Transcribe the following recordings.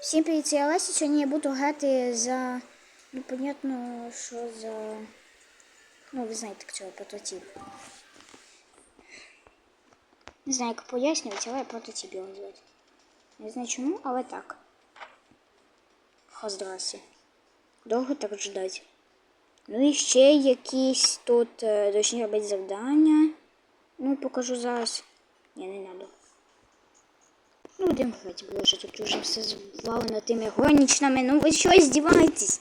Всім привіт, це я Леся. Сьогодні я буду грати за. Ну, понятно, що за. Ну, ви знаєте, цього прототип. Не знаю, як пояснювати, але я прототип його звати. Не знаю чому, але так. Хо, здрасте. Довго так ждать. Ну і ще якісь тут е, точні робити завдання. Ну, покажу зараз. Ні, не треба. Ну, будемо боже, тут уже все звалено тими гонічними. Ну ви що здіваєтесь?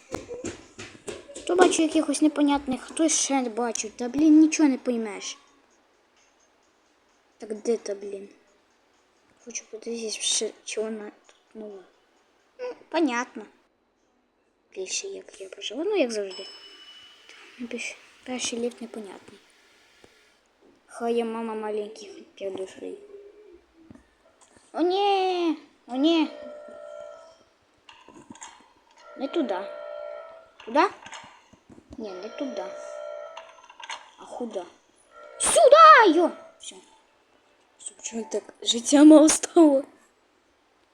То бачу якихось непонятних, хтось ще бачу. Та блін, нічого не поймеш. Так де та, блін? Хочу подивитися, чи вона тут нова. Ну, понятно. Більше як я прожила, ну як завжди. Перший ліфт непонятний. Хай я мама маленьких пердушей. О, ні! О, ні! Не туди. Туди? Ні, не туди. А куди? Сюди! Йо! Все. Чого так життя мало стало?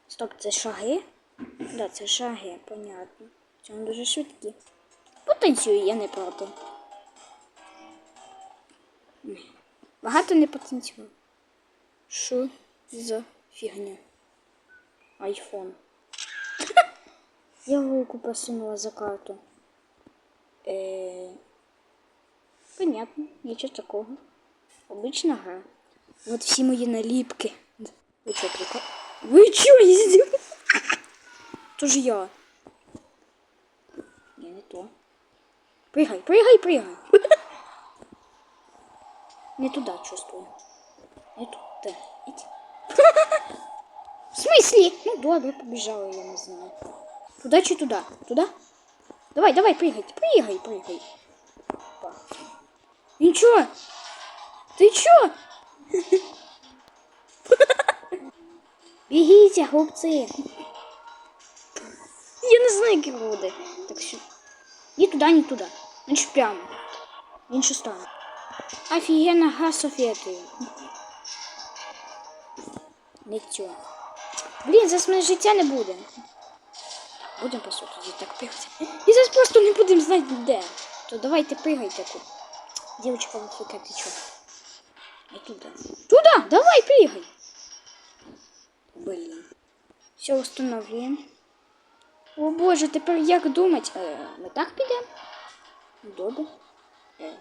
Стоп, це шаги? Да, це шаги, понятно. Цьому дуже швидкі. Потанцюю, я не проти. Багато не потанцюю. Що за фігня? Айфон. Я руку просунула за карту. Е... Понятно, нічого такого. Обична гра. Вот всі мої наліпки. Ви чо, прикол? Ви чо, їздів? Тож я. Ні, не то. Пригай, пригай, пригай. Не туди чувствую. Не туди. Ідь. В смысле? Ну добре, побіжала, я не знаю. Туда чи туда? Туда? Давай, давай, прыгай, прыгай, прыгай. Опа. Ничего. Ты чё? Бегите, хлопцы. Я не знаю, які роди. Так що. Ні туди, ні туди. Значить прямо. В іншу сторону. Офігенна гра Софієтою. Не цю. Блін, зараз мене життя не буде. Будемо по суті так пригати. І зараз просто не будемо знати де. То давайте пригайте тут. Дівчинка, ви фіка, ти чо? І туди. Туди! Давай пригай! Блін. Все установлюємо. О боже, тепер як думати? Е, ми так підемо? Добре. Е.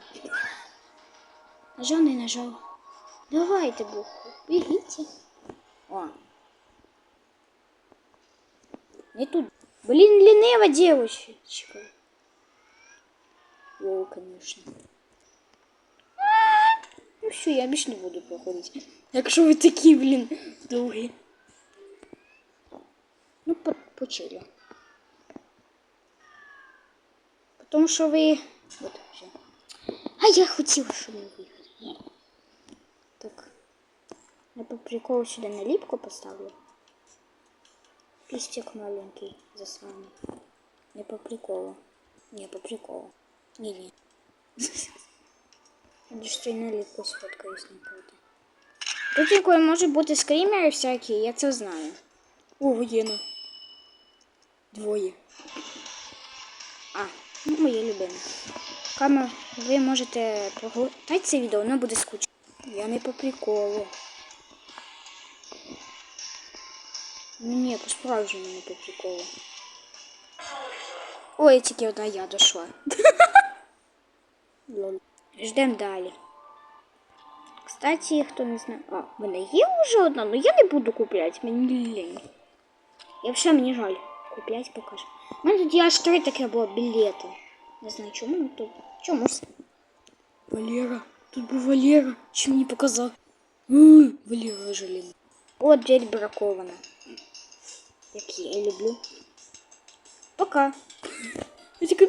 Нажав, не нажав. Давайте, буху, бігіть. О. Не тут. Блин, ленива девочка. О, конечно. Ну все, я більше не буду проходити. Якщо ви такі, блін, довгі. Ну, по почили. Тому що ви. От, все. А я хотіла, щоб не виїхати. Ні. Так. Я по приколу сюди наліпку поставлю. Пістик маленький. Не по приколу. Не по приколу. Не, не. Я ще й наліпку сфоткаюсь на проти. Тут якої може бути скрімери всякі, я це знаю. О, воєнно. Двоє. А, ну моє любиме. Камер, ви можете прогортати це відео, воно буде скучно. Я не по приколу. ні, по справжньому не по приколу. Ой, тільки одна я дошла. Лол. Ждем далі. Кстати, хто не знає. А, в мене є вже одна, але я не буду купляти, мені лень. Я взагалі мені жаль. Купляти покажу. У мене тут є аж три таке було білети. Не знаю чому, ну тут чомусь. Валера, тут був Валера. Чи мені показав? М, Валера жаліна. О, дверь бракована. Як я і люблю. Пока. Я такой...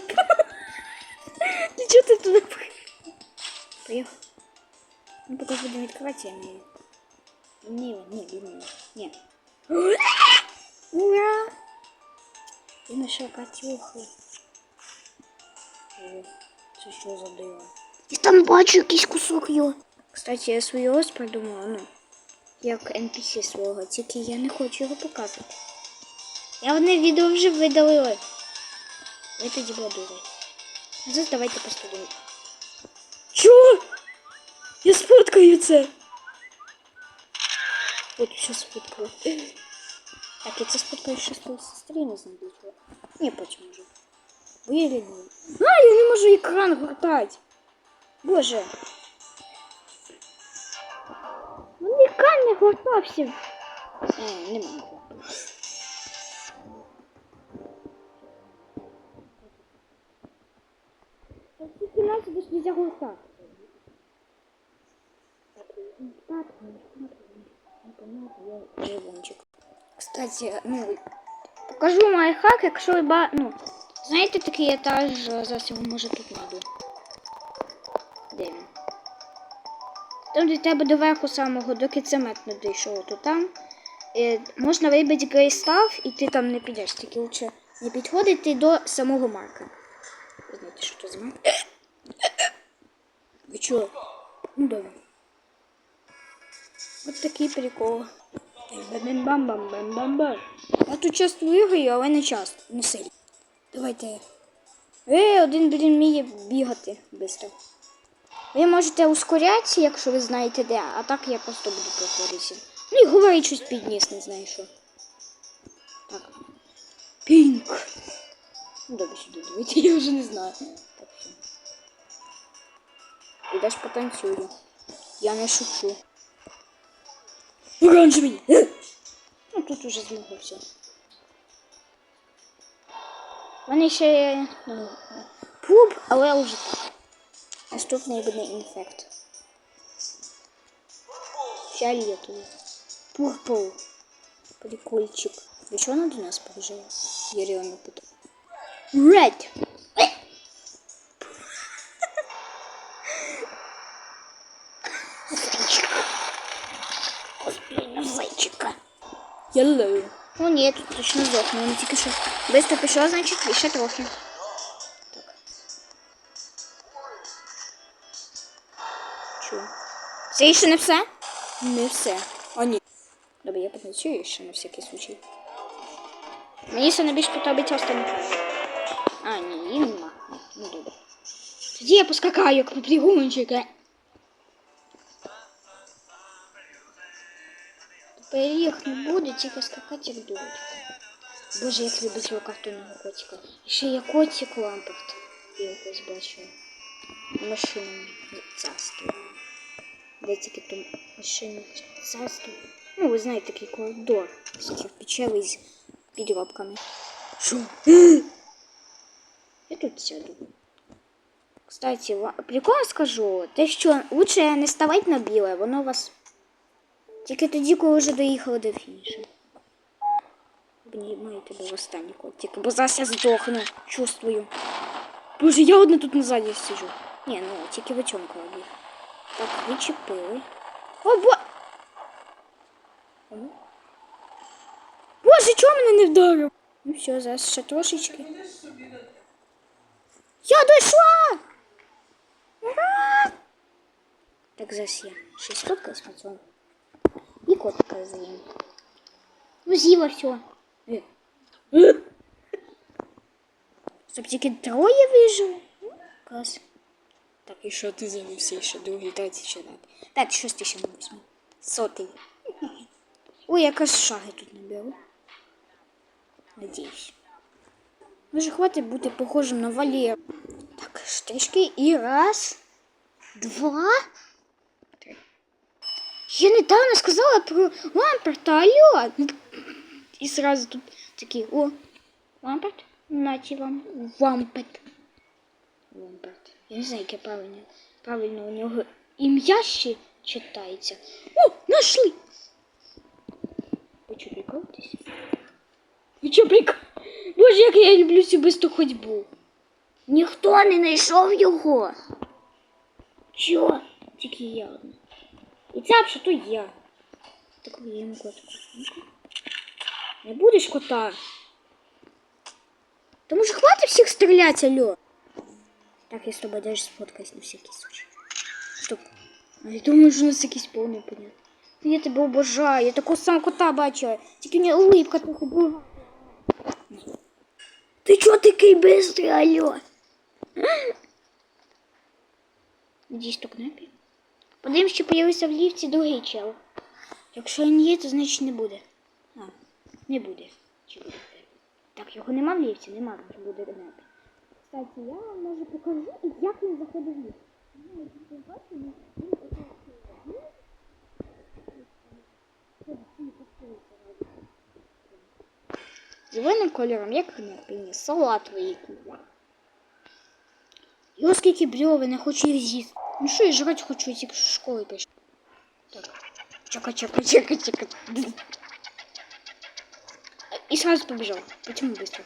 Ты что ты туда поехал? Ну, пока будем открывать, я не... Не, не, не, не. Ура! Я нашел Катюху. О, Це що за диво? Я там бачу якийсь кусок його. Кстати, я свій ось придумала, ну, як NPC свого, тільки я не хочу його показувати. Я одне відео вже видалила. Ви тоді була дура. А зараз давайте постудимо. Чого? Я сфоткаю це. От все сфоткала. Так, я це сфоткаю ще своїй сестрі, не знаю для чого. Ні, потім вже. Бо я лінивий. А, я не можу екран гортати. Боже. Ну, екран не гортався. Е, не можу. Тільки нас десь нельзя гортати. Кстати, ну, покажу лайфхак, якщо ба... ну, знаєте такий етаж, зараз його може тут найду. Де він? Там до тебе до верху самого, доки цемент не дійшов, то там е, можна вибити грей став і ти там не підеш, тільки лучше не підходити до самого марка. Знаєте, що це за марк? Ви чого? Ну добре. От такий прикол. Бам-бам-бам-бам-бам. Я тут часто виграю, але не часто, не сильно. Давайте. Ви один блін вміє бігати швидко. Ви можете ускорятися, якщо ви знаєте де, а так я просто буду проходитися. Ну і говорить щось підніс, не знаю що. Так. Пінк. Ну добре сюди дивіться, я вже не знаю. Так все. Підеш потанцюю. Я не шучу. Оранжевий! Ну тут уже змогло все. Вони ще є, ну, пуб, але вже так. Наступний буде інфект. Фіолетовий. Пурпл. Прикольчик. Ви чого вона до нас приїжджає? Я реально питаю. Red. Yellow. Ні, тут точно здохне. Він тільки що быстро пішов, значить, ще трохи. Так. Чу. Це ще не все? Не все. А ні. Добре, я потанцюю ще на всякий случай. Мені все найбільш подобається останній. А, ні, її нема. Ну добре. Тоді я поскакаю, як попригунчика. Їх не буде, тільки скакати як дурочка. Боже, як люблю цього картонного котика. І ще є котик Ламперт. Я якось бачу. Машина царство. Де тільки там машина царство. Ну, ви знаєте, такий коридор з кирпичевий з підробками. Що? Я тут сяду. Кстати, ва- прикол скажу, те, що лучше не ставати на біле, воно вас. Тільки тоді, коли вже доїхали до фінішу. Обнімаєте до останній котик, бо зараз я здохну, чувствую. Боже, я одна тут назаді сиджу. Ні, ну тільки вичонка обіг. Так, вичепили. О, бо... Ому. Боже, чого мене не вдарив? Ну все, зараз ще трошечки. Я дійшла! Ура! Так зараз я ще сфоткаюсь пацан. Котика з'їм. Ну з'їла все. Щоб тільки троє вижили. Клас. Так, і що ти завівся ще другий, третій ще так. Так, шостий ще візьму. Сотий. Ой, якраз шаги тут наберу. Надіюсь. Може, хватить бути похожим на Валеру. Так, штришки і раз, два, три. Я недавно сказала про Ламперта, алло. І сразу тут такі, о, Ламперт, наті вам, Вампет. Ламперт. Я не знаю, яке правильно. Правильно у нього ім'я ще читається. О, нашли! Ви що, прикалуєтесь? Ви? Боже, як я люблю цю бисту ходьбу. Ніхто не знайшов його. Чо? Тільки я одна. І ця що то я. Так їм кота. Не будеш кота. Тому що хватить всіх стріляти, алло. Так, я з тобою даже сфоткаюсь на всякий случай. Стоп. А я думаю, що у нас якийсь повний понятно. Я тебе обожаю, я такого самого кота бачила. Тільки у нього улыбка трохи друга. Ти чого такий бистрий, алло? Надіюсь, то кнопі. Подивимось, чи появився в ліфті другий чел. Якщо він є, то значить не буде. А, не буде. Чи буде? Так, його нема в ліфті, нема, може буде кнопі. Кстати, я вам може покажу, як він заходить в ліфт. Ну, Зеленим кольором, як кнопі, салатовий який. Його скільки бльови, не хочу їх з'їсти. Ну що я жрать хочу, я тільки з школи прийшов. Так. Чека, чека, чека, чека. І сразу побіжав. Почему быстро?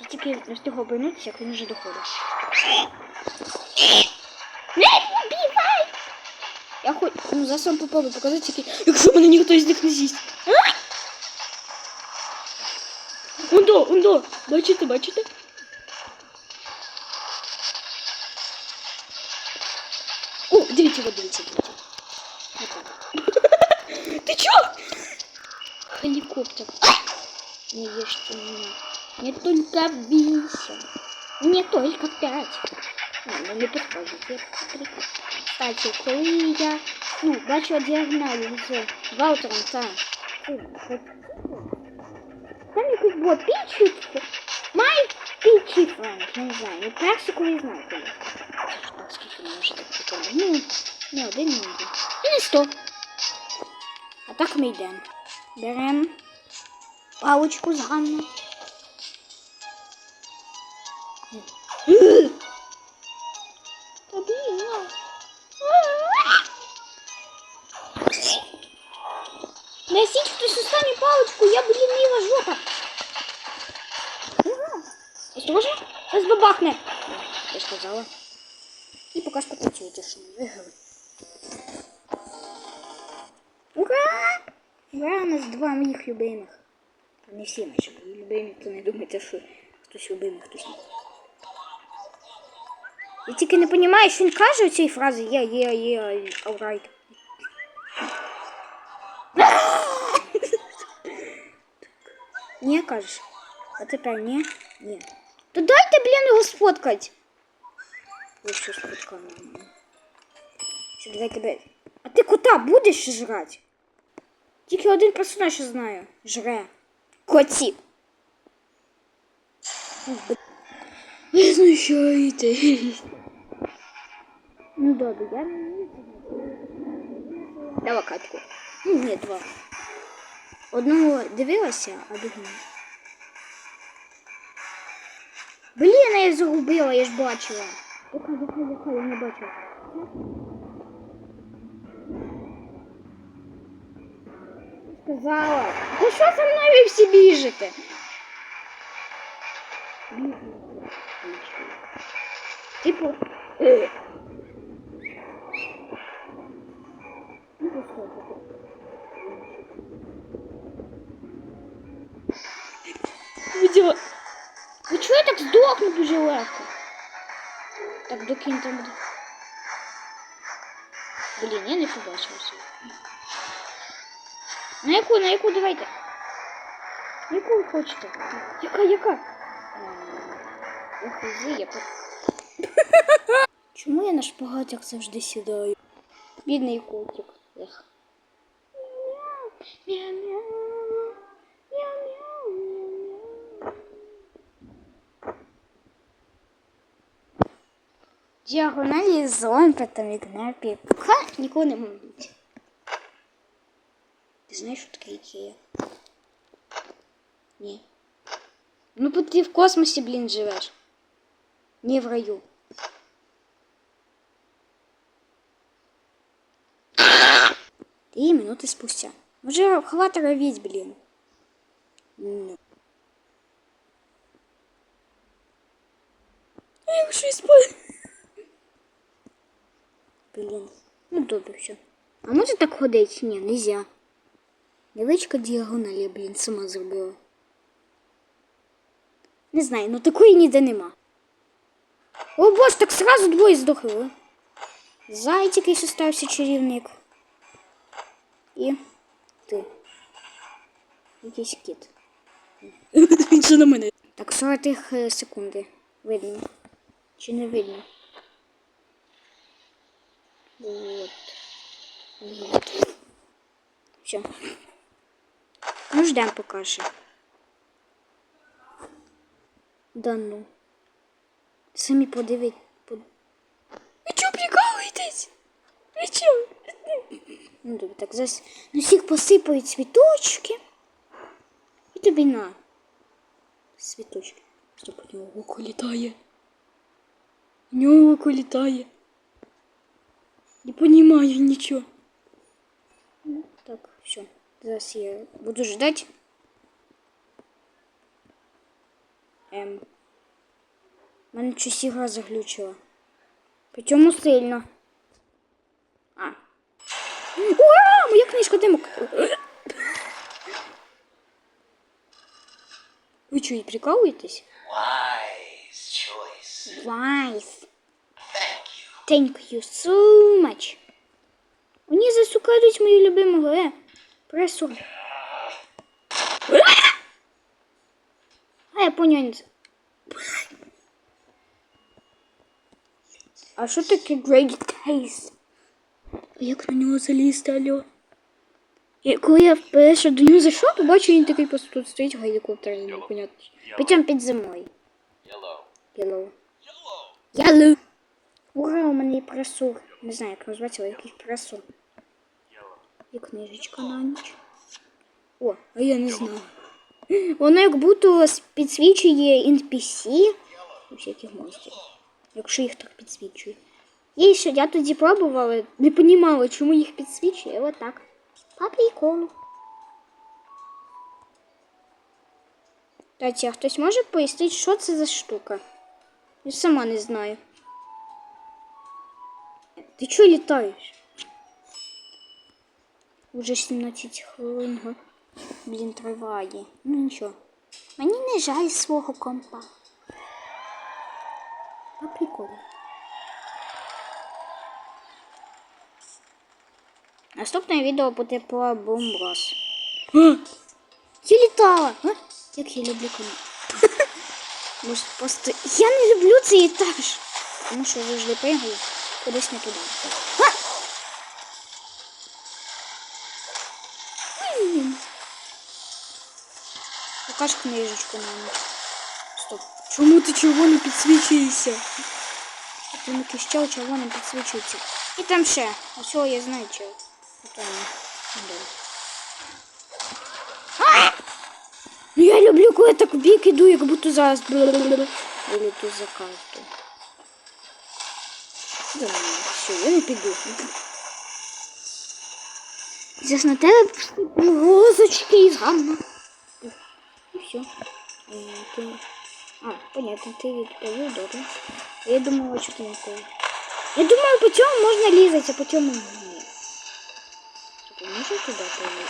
Я тільки не встиг обернутися, як він вже доходить. Не убивай! Я хоч ну, за сам попробую показати, тільки, якщо мене ніхто з них не з'їсть. А? Ундо, ундо, бачите, бачите? Не ешьте меня. Не только бейся. Не только пять. Не, ну не підходите. Кстати, коли я ну, бачила діагоналі з Валтером та фу, от, там якось було пічі, май пічі франк, я не знаю, ну перше коли знаю коли. Так, скільки може так прикольно? Ну, не один, не один. І не сто. А так ми йдемо. Беремо Паличку з Ганною. Блін, ну. Хтось останню паличку, я, блін, мила жопа. Осторожно, зараз бабахне. Я сказала. Що потанцюйте, що ми виграли. Ура! Ура, у нас два моїх любимих. Та не всі наші були любимі, то не думайте, що хтось любимий, хтось ні. Я тільки не розумію, що він каже у цій фразі я, я, я, alright. Ні, кажеш. А тепер ні? Ні. То дайте, блін, його сфоткать. Ось що сфоткали. Що, давай тебе. А ти кота будеш жрати? Тільки один персонаж я знаю. Жре. Котів. Ви знущаєте. Ну добре, я не Давай катку. Ну, ні, два. Одного дивилася, а другого. Блін, я загубила, я ж бачила. Яка, яка, яка, я не бачила. Сказала. Ну що за мною всі біжите? Типу. Е. Ну, послухайте. Видела. Ви чого я так здохну дуже легко? Так до кінця буде. Блін, я не побачилася. На яку, на яку давайте? На яку ви хочете? Яка, яка? Я хузи, я по... Чому я на шпагатях завжди сідаю? Бідний котик. Ех. Діагоналі з лампетом і кнопі. Ха, нікого не можуть. Ти знаєш, що таке ікея? Ні. Ну, бо ти в космосі, блін, живеш. Не в раю. Три минуты спустя. Уже хватит ровить, блин. Ну. Я уже спать. Блін. Ну добре, все. А може так ходить? Ні, нельзя. Невеличка діагональ, я, блін, сама зробила. Не знаю, ну такої ніде нема. О боже, так сразу двоє здохли. Зайць якийсь остався чарівник. І ти. Якийсь кіт. Він ще на мене. Так, 40 е, секунди. Видно. Чи не видно? Вот. Вот. Все. Ну, ждем поки що. Да ну. Самі подивіть. Под... Ви чого прикалуєтесь? Ви чого? Ну, добре, так зараз на всіх посипають цвіточки. І тобі на. Цвіточки. Стоп, у нього око літає. У нього око літає. Не понімаю нічого. Зараз я буду ждать. Ем. У мене щось ігра заглючила. Причому сильно. А. Ура! Моя книжка демок. Ви що, і прикалуєтесь? Wise choice. Вайс. Thank you. Thank you so much. Вони засукають мою любимого е. Пресу. А я понял. А що таке great taste? Як на нього залізти, алло? І коли я вперше до нього зайшов, то бачу, він такий просто тут стоїть гелікоптер, непонятно. Причому під. Yellow. Yellow. Yellow. Yellow. Ура, у мене є пресур. Не знаю, як назвати, але якийсь пресур. І книжечка на ніч. О, а я не знаю. Воно як будто підсвічує NPC всяких монстрів. Якщо їх так підсвічує. І що я тоді пробувала, не розуміла, чому їх підсвічує, але так. По приколу. Таті, а хтось може пояснити, що це за штука? Я сама не знаю. Ти чого літаєш? Уже 17 хвилин. Блін, триває. Ну нічого. Мені не жаль свого компа. А прикольно. Наступне відео буде про бомброс. Я літала! А? Як я люблю коні. Може, просто я не люблю цей етаж. Тому що завжди пригаю кудись не туди. А! Покаж книжечку на ніч. Стоп. чому ти червоно підсвічуєшся? Там якийсь чел червоним підсвічується. І там ще. Ось цього я знаю чел. Потім. А! Ну я люблю, коли я так бік іду, як будто зараз виліту за карту. Да, все, я не піду. Зараз на тебе розочки із гамма. Все. Е, ти- А, понятно, ти відповів, добре. Я думала, що ти не відповів. Я думаю, по цьому можна лізати, а цьому ні. Тобто, можна туди пойти?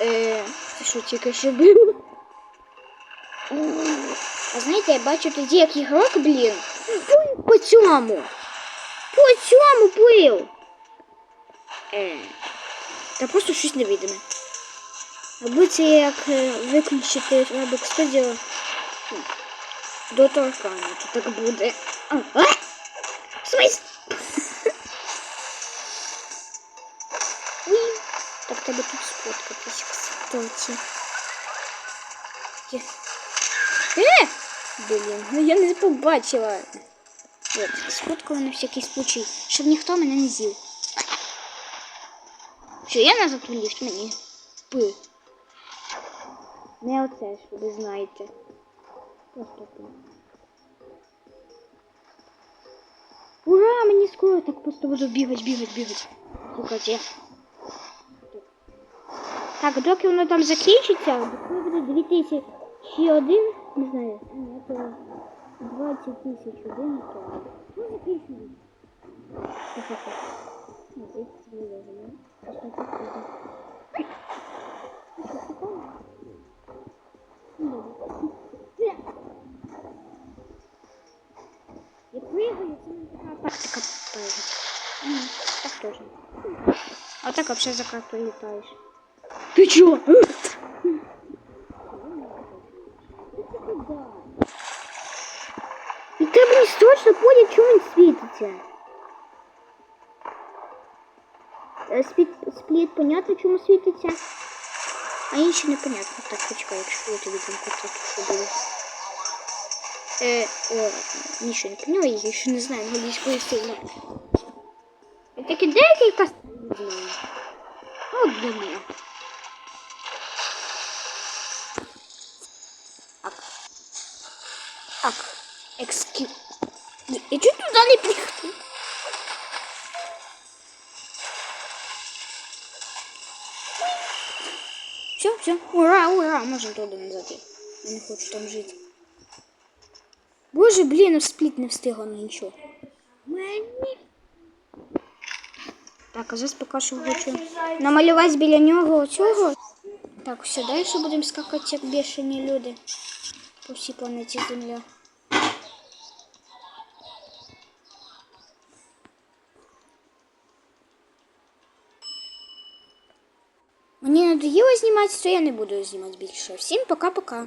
Е, це що, тільки? А знаєте, я бачу тоді, як ігрок, блін, плив по цьому. По цьому плив. Е, та просто щось невидиме. Або це як е, виключити Roblox Studio до торкання, то так буде. А, а? Смис? Так тебе тут кстати. Є. Е! Блін, ну я не побачила. От, сфоткала на всякий случай, щоб ніхто мене не з'їв. Що я назад у ліфт мені? Пи. Не оце, що ви знаєте. Просто пи. Ура, мені скоро так просто буду бігати, бігати, бігати. Слухайте. Так, доки воно там закінчиться, коли буде 2001, не знаю, це 20 тисяч один, то ну. Хо-хо-хо. Ну. Ось так от буде. Ну, тактика бегать. Так тоже. А так вообще за карту летаешь. Ты чё? И ты, блин, точно понял, чего вы светите? Э, спит, сплит, понятно, чему светится? А еще непонятно. Так, почекай, я что-то видим, как тут что будет. Е, о, нічого не поняла, я ще не знаю англійської сильно. Я таки декілька знаю. От до мене. Так. Так. Екскю... Я чуть туда не приехал. Все, все, ура, ура, можем туди назад. Я не хочу там жити. Боже, блін, в спліт не встигла на нічого. Мені. Так, а зараз поки що хочу намалювати біля нього цього. Так, все, далі будемо скакати як бешені люди по всій планеті Земля. Мені надоїло знімати, то я не буду знімати більше. Всім пока-пока.